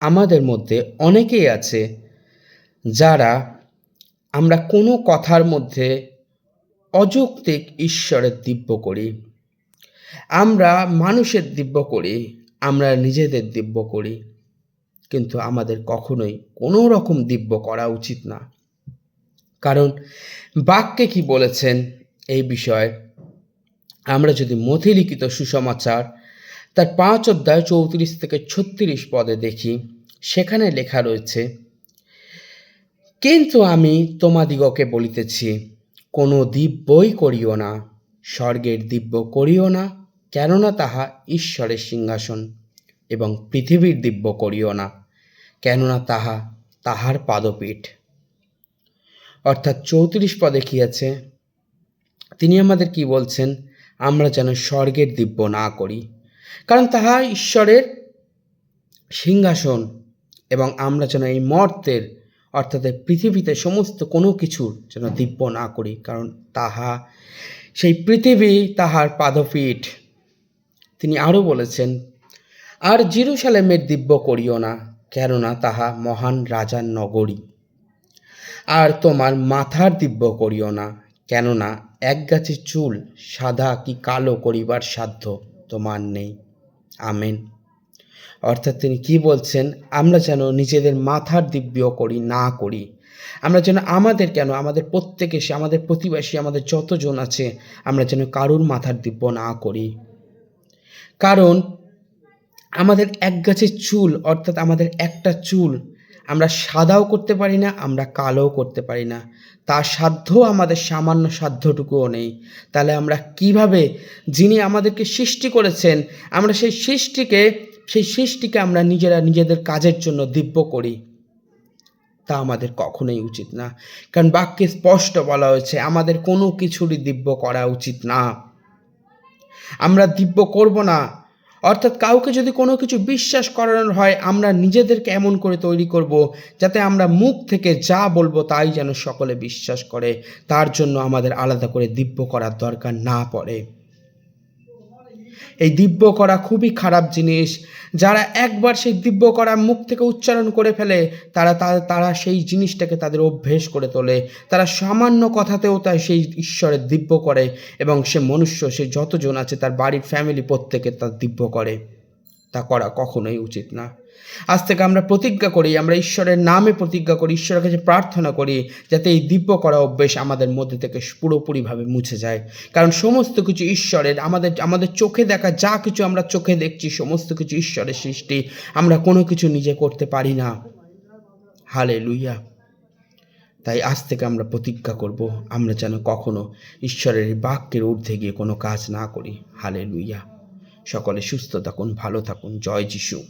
আমাদের মধ্যে অনেকেই আছে যারা আমরা কোনো কথার মধ্যে অযৌক্তিক ঈশ্বরের দিব্য করি। আমরা মানুষের দিব্য করি, আমরা নিজেদের দিব্য করি। কিন্তু আমাদের কখনোই কোনো রকম দিব্য করা উচিত না। কারণ বাক্যে কি বলেছেন এই বিষয়ে? আমরা যদি মথিলিখিত সুসমাচার তার পাঁচ অধ্যায় চৌত্রিশ থেকে ছত্রিশ পদে দেখি। সেখানে লেখা রয়েছে, কিন্তু আমি তোমাদিগকে বলিতেছি, কোনো দিব্যই করিও না, স্বর্গের দিব্য করিও না, কেননা তাহা ঈশ্বরের সিংহাসন এবং পৃথিবীর দিব্য করিও না, কেননা তাহা তাহার পাদপীঠ। অর্থাৎ চৌত্রিশ পদে কী আছে? তিনি আমাদের কি বলছেন? আমরা যেন স্বর্গের দিব্য না করি। কারণ তাহা ঈশ্বরের সিংহাসন এবং আমরা যেন এই মর্তের, অর্থাৎ পৃথিবীতে সমস্ত কোনো কিছুর যেন দিব্য না করি, কারণ তাহা, সেই পৃথিবী তাহার পাদপীঠ। তিনি আরও বলেছেন, আর জিরুসালেমের দিব্য করিও না, কেননা তাহা মহান রাজার নগরী। আর তোমার মাথার দিব্য করিও না, কেননা এক গাছে চুল সাদা কি কালো করিবার সাধ্য। তোমার নেই। আমেন। অর্থাৎ তিনি কি বলছেন? আমরা যেন নিজেদের মাথার দিব্য করি, না করি। আমরা যেন আমাদের কেন, আমাদের প্রত্যেকে সে, আমাদের প্রতিবেশী, আমাদের যতজন আছে, আমরা যেন কারুর মাথার দিব্য না করি। কারণ আমাদের এক গাছের চুল, অর্থাৎ আমাদের একটা চুল আমরা সাদাও করতে পারি না, আমরা কালোও করতে পারি না। তার সাধ্য আমাদের সামান্য সাধ্যটুকুও নেই। তাহলে আমরা কীভাবে যিনি আমাদেরকে সৃষ্টি করেছেন, আমরা সেই সৃষ্টিকে সেই সৃষ্টিকে আমরা নিজেরা নিজেদের কাজের জন্য দিব্য করি? তা আমাদের কখনোই উচিত না। কারণ বাক্যে স্পষ্ট বলা হয়েছে, আমাদের কোনো কিছুরই দিব্য করা উচিত না। আমরা দিব্য করব না। অর্থাৎ কাউকে যদি কোনো কিছু বিশ্বাস করানোর হয়, আমরা নিজেদেরকে এমন করে তৈরি করব যাতে আমরা মুখ থেকে যা বলব তাই যেন সকলে বিশ্বাস করে। তার জন্য আমাদের আলাদা করে দিব্য করার দরকার না পড়ে। এই দিব্য করা খুবই খারাপ জিনিস। যারা একবার সেই দিব্য করা মুখ থেকে উচ্চারণ করে ফেলে, তারা তারা সেই জিনিসটাকে তাদের অভ্যেস করে তোলে। তারা সামান্য কথাতেও তাই সেই ঈশ্বরের দিব্য করে এবং সে মনুষ্য, সে যতজন আছে তার বাড়ির ফ্যামিলি প্রত্যেকে তার দিব্য করে। তা করা কখনোই উচিত না। আজ থেকে আমরা প্রতিজ্ঞা করি, আমরা ঈশ্বরের নামে প্রতিজ্ঞা করি, ঈশ্বরের কাছে প্রার্থনা করি যাতে এই দিব্য করা অভ্যেস আমাদের মধ্যে থেকে পুরোপুরিভাবে মুছে যায়। কারণ সমস্ত কিছু ঈশ্বরের, আমাদের আমাদের চোখে দেখা যা কিছু আমরা চোখে দেখছি, সমস্ত কিছু ঈশ্বরের সৃষ্টি, আমরা কোনো কিছু নিজে করতে পারি না। হালে লুইয়া তাই আজ থেকে আমরা প্রতিজ্ঞা করব, আমরা যেন কখনো ঈশ্বরের বাক্যের ঊর্ধ্বে গিয়ে কোনো কাজ না করি। হালে লুইয়া সকলে সুস্থ থাকুন, ভালো থাকুন। জয় যিশু।